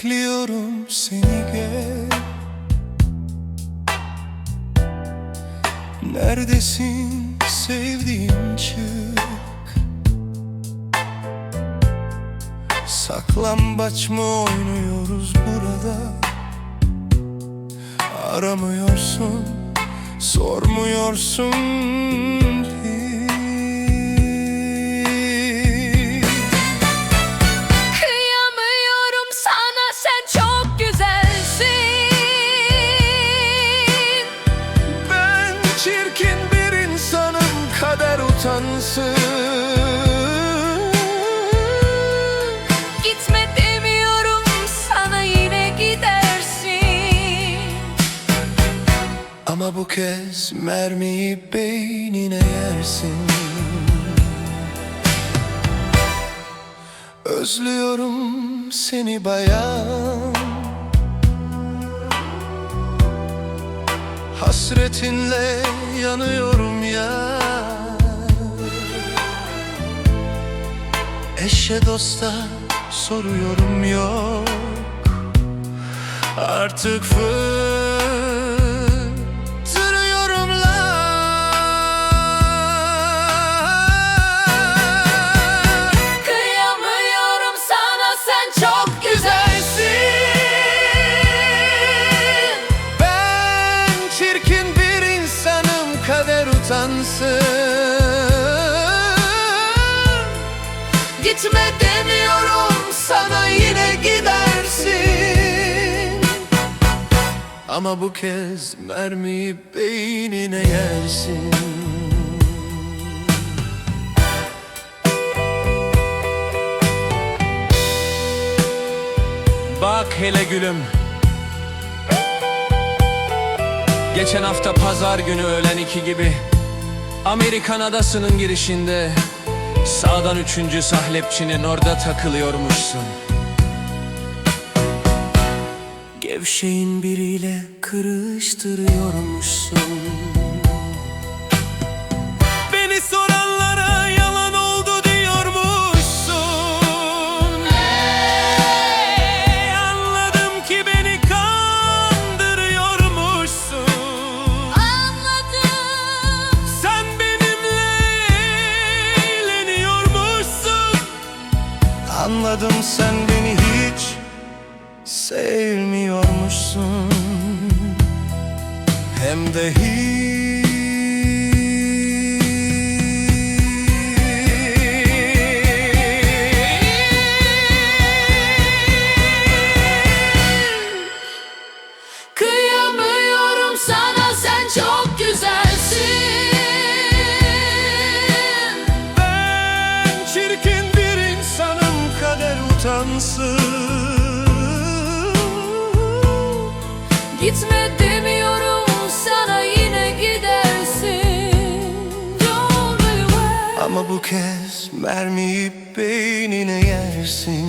Bekliyorum seni gel. Neredesin sevdiğim çık. Saklambaç mı oynuyoruz burada? Aramıyorsun Sormuyorsun Gitme demiyorum sana yine gidersin. Ama bu kez mermiyi beynine yersin. Özlüyorum seni bayan. Hasretinle yanıyorum ya Eşe dosta soruyorum yok. Artık fıttırıyorum Gitme demiyorum sana yine gidersin. Ama bu kez mermiyi beynine yersin. Bak hele gülüm. Geçen hafta pazar günü öğlen iki gibi. Amerikan adasının girişinde Sağdan üçüncü sahlepçinin orada takılıyormuşsun. Gevşeyin biriyle kırıştırıyormuşsun Anladım sen beni hiç sevmiyormuşsun. Hem de hiç Gitme demiyorum sana yine gidersin. Ama bu kez mermiyi beynine yersin